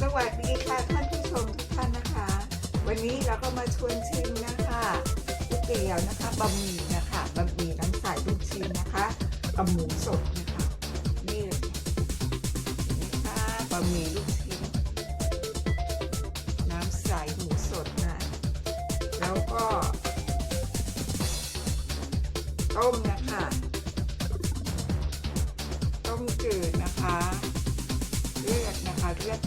สวัสดีค่ะท่านผู้ชมทุกท่านนะคะ วันนี้เราก็มาชวนชิมนะคะก๋วยเตี๋ยวนะคะบะหมี่นะคะบะหมี่น้ำใสลูกชิ้นนะคะกับหมูสดนะคะนี่เลยนะคะบะหมี่ลูกชิ้น น้ำใสหมูสดนะแล้วก็ต้มนะคะต้มจืดนะคะเลือดนะคะเลือด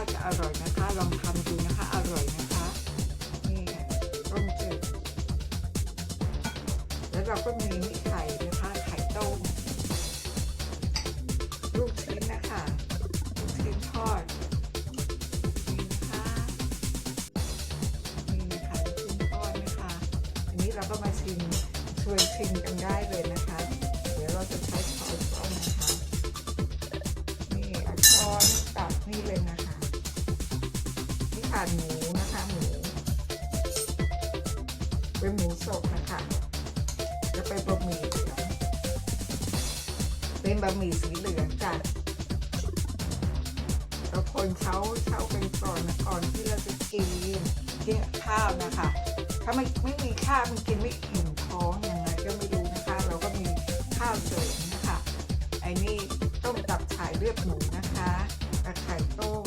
ารสชาติจะอร่อยนะคะ ลองทำดูนะคะ อร่อยนะคะนี่ต้มจืดแล้วเราก็มีไข่นะคะ ไข่ต้มลูกชิ้นนะคะลูกชิ้นทอดนี่นะคะนี่นะคะลูกชิ้นทอดนะคะอันนี้เราก็มาชิมชวนชิมกันได้เลยนะคะ เป็นบะหมี่สีเหลืองจ้ะเราคนเช้าเช้ากันก่อนนะก่อนที่เราจะกินกินข้าวนะคะ ถ้าไม่ไม่มีข้าวมันกินไม่อิ่มท้องยังไงก็ไม่รู้นะคะ เราก็มีข้าวเสริมนะคะไอ้นี่ต้มตับฉ่ายเลือดหมูนะคะกระไข่ต้ม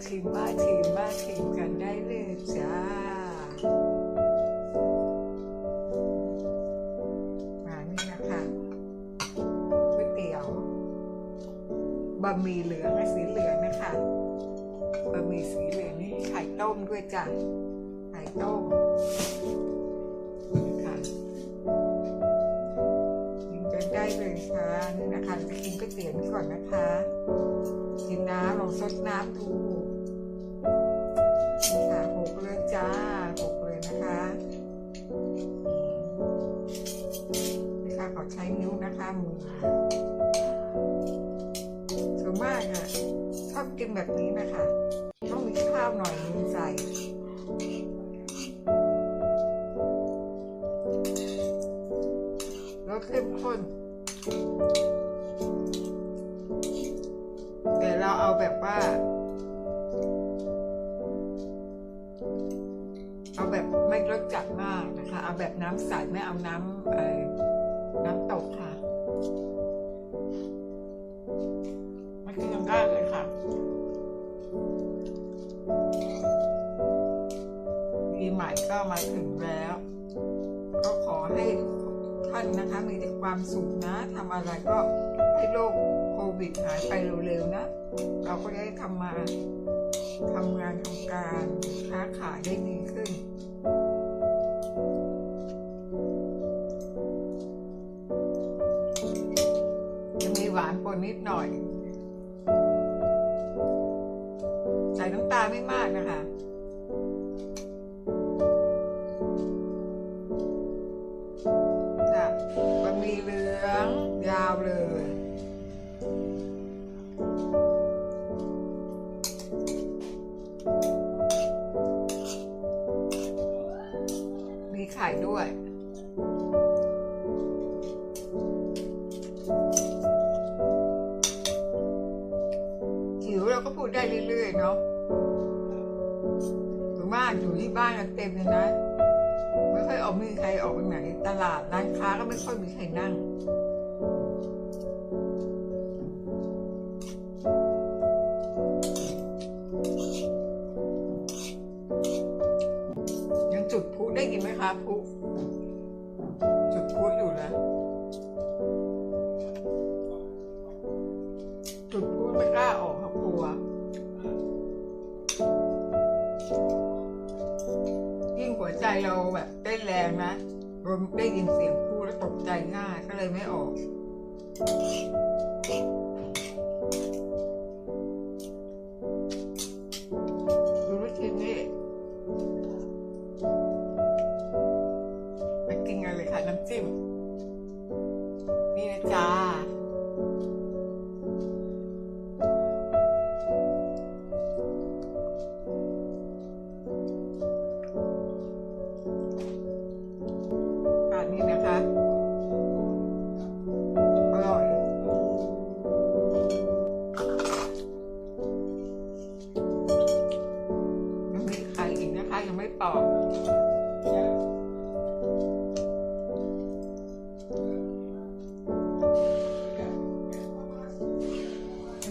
มาชิมมาชิมมาชิมกันได้เลยจ้ามานี่นะคะก๋วยเตี๋ยวบะหมี่เหลืองและสีเหลืองนะคะบะหมี่สีเหลืองนี่ไข่ต้มด้วยจ้ะไข่ต้มนะคะกินกันได้เลยค่ะนี่นะคะจะกินก๋วยเตี๋ยวนี่ก่อนนะคะกินน้ำลองซดน้ำดู แบบนี้นะคะ ต้องมีข้าวหน่อยนึงใส่รสเข้มข้น แต่เราเอาแบบว่า เอาแบบไม่รสจัดมากนะคะ เอาแบบน้ำใสไม่เอาน้ำน้ำตกค่ะ ม่ก็มาถึงแล้ว ก็ขอให้ท่านนะคะมีแต่ความสุขนะทำอะไรก็ให้โรคโควิดหายไปเร็วๆนะ เราก็ได้ทำมาทำงานทำการค้าขายได้ดีขึ้นจะมีหวานปนนิดหน่อย ใส่น้ำตาลไม่มากนะคะ บะหมี่เหลือง ยาวเลยมีไข่ด้วยหิวเราก็พูดได้เรื่อยๆเนาะถึงมากอยู่ที่บ้านเต็มเลยนะ ค่อยออกมีใครออกไปไหนตลาดร้านค้าก็ไม่ค่อยมีใครนั่งยังจุดพุได้ยินไหมคะพ พูดแล้วตกใจง่ายก็เลยไม่ออก ยังไม่ตอบ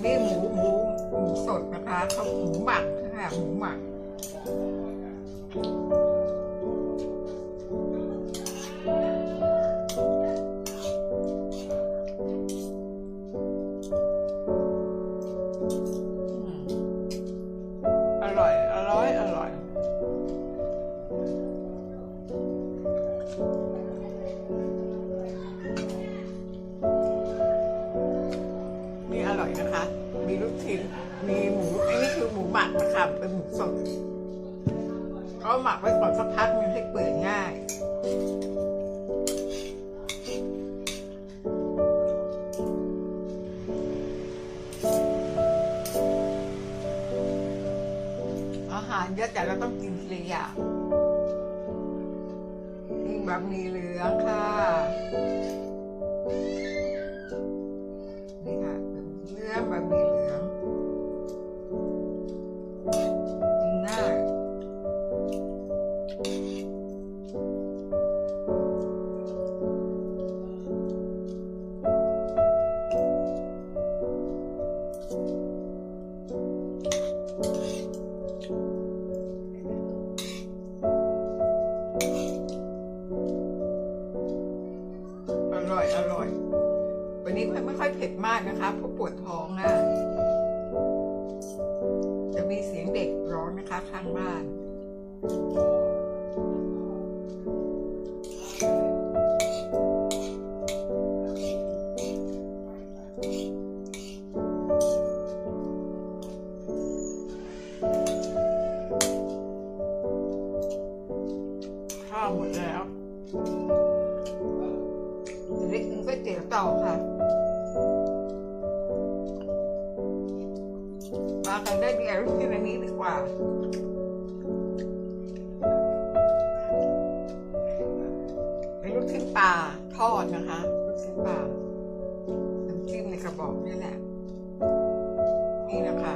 นี่หมูหมูหมูสดนะคะเขาหมูหมักค่ะหมูหมัก มีหมูอ้นี่คือหมูหมักนะคะเป็นหมูสดก็หมักไว้ก่อนสักพักนึงให้เปื่อยง่ายอาหารเยอะแต่เราต้องกินทีละอย่างนี่บะหมี่เหลืองค่ะางบ้านข้าวหมดแล้วจะได้กินก๋วยเตี๋ยวต่อค่ะ กันได้เดียวที่อันนี้ดีกว่าเป็นลูกชิ้นปลาทอดนะคะลูกชิ้นปลาน้ำจิ้มในกระบอกนี่แหละ นี่นะคะ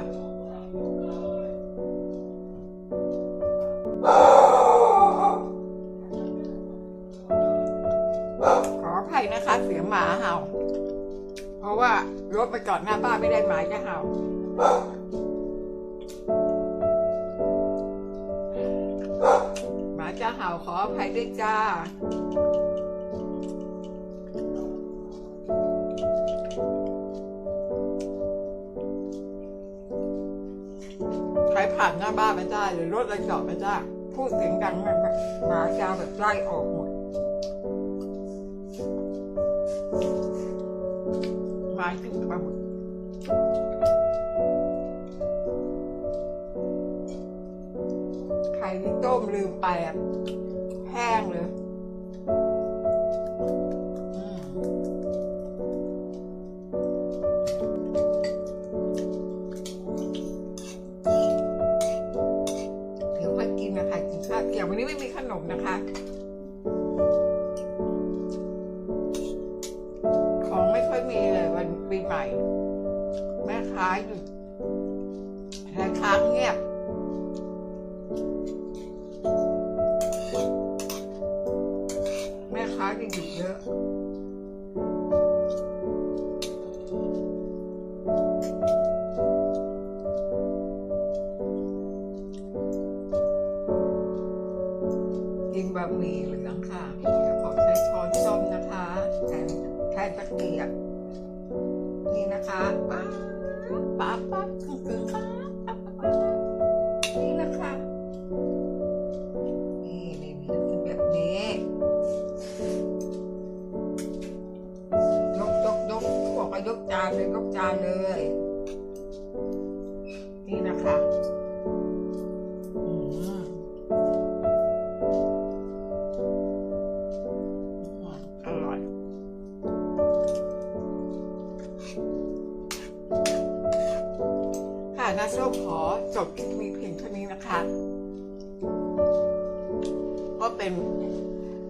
ขออภัยนะคะ เสียงหมาเห่า เพราะว่ารถมาจอดหน้าบ้านไม่ได้หมาจะเห่า จะเห่าขออภัยด้วยจ้า ใครผ่านหน้าบ้านไม่ได้หรือรถอะไรจอดไม่ได้พูดเสียงดังมันหมาจะแบบไล่ออกหมดหมากินปลาหมึก ไข่ที่ต้มลืมไปอะแห้งเลย แม่ค้าจะหยุดเยอะกินบะหมี่เหลืองค่ะขอใช้ช้อนส้มนะคะแทนแทนตะเกียบนี่นะคะป๊าป๊าป๊าคือคือค่ะ จานเลยก็จานเลย นี่นะคะค่ะนาโซขอจบคลิปมีเพียงเท่านี้นะคะ ก็เป็น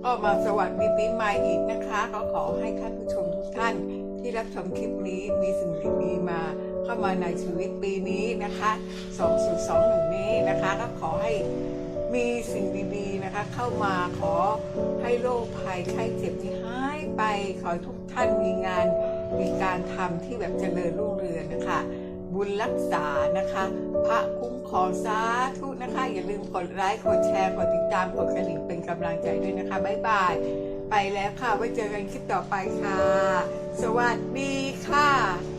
ก็มาสวัสดีปีใหม่อีกนะคะ ก็ขอให้ท่านผู้ชมทุกท่าน ที่รับชมคลิปนี้มีสิ่งดีๆมาเข้ามาในชีวิตปีนี้นะคะ 2021 นี้นะคะก็ขอให้มีสิ่งดีๆนะคะ เข้ามาขอให้โรคภัยไข้เจ็บที่หายไป ขอทุกท่านมีงานมีการทำที่แบบเจริญรุ่งเรืองนะคะ บุญรักษานะคะ พระคุ้มครองสาธุนะคะ อย่าลืมกดไลค์กดแชร์กดติดตามกดกระดิ่งเป็นกำลังใจด้วยนะคะบ๊ายบาย ไปแล้วค่ะไว้เจอกันคลิปต่อไปค่ะ สวัสดีค่ะ